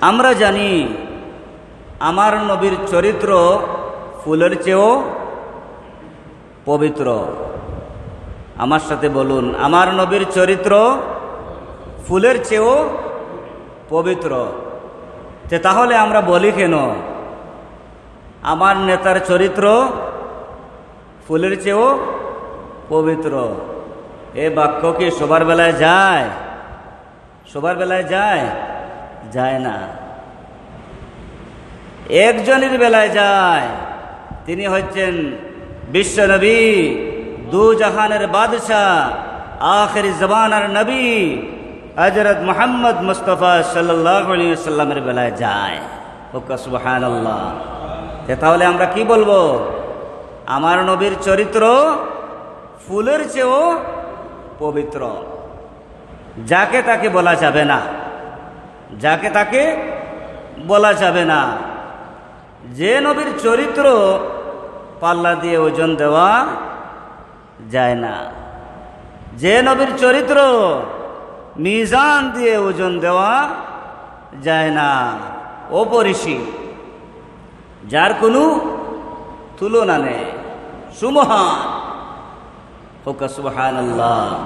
আমরা জানি আমার নবীর চরিত্র ফুলের চেয়েও পবিত্র। আমার সাথে বলুন, আমার নবীর চরিত্র ফুলের চেয়েও পবিত্র। তে তাহলে আমরা বলি কেন? আমার নেতার চরিত্র ফুলের চেয়েও পবিত্র। এ বাক্য কি সবার বেলায় যায়? সবার বেলায় যায়? যায় না। একজনের বেলায় যায়, তিনি হচ্ছেন বিশ্বনবী দু জাহানের বাদশাহ, আখের জবানার নবী হজরত মোহাম্মদ মুস্তফা সাল্লামের বেলায় যায়। আল্লাহ তাহলে আমরা কি বলব? আমার নবীর চরিত্র ফুলের চেয়েও পবিত্র। যাকে তাকে বলা যাবে না। যাকে তাকে বলা যাবে না। যে নবীর চরিত্র পাল্লা দিয়ে ওজন দেওয়া যায় না। যে নবীর চরিত্র মিজান দিয়ে ওজন দেওয়া যায় না। অপরিসীম। যার কোনো তুলনা নেই। সুমহান। হোক সুবহান আল্লাহ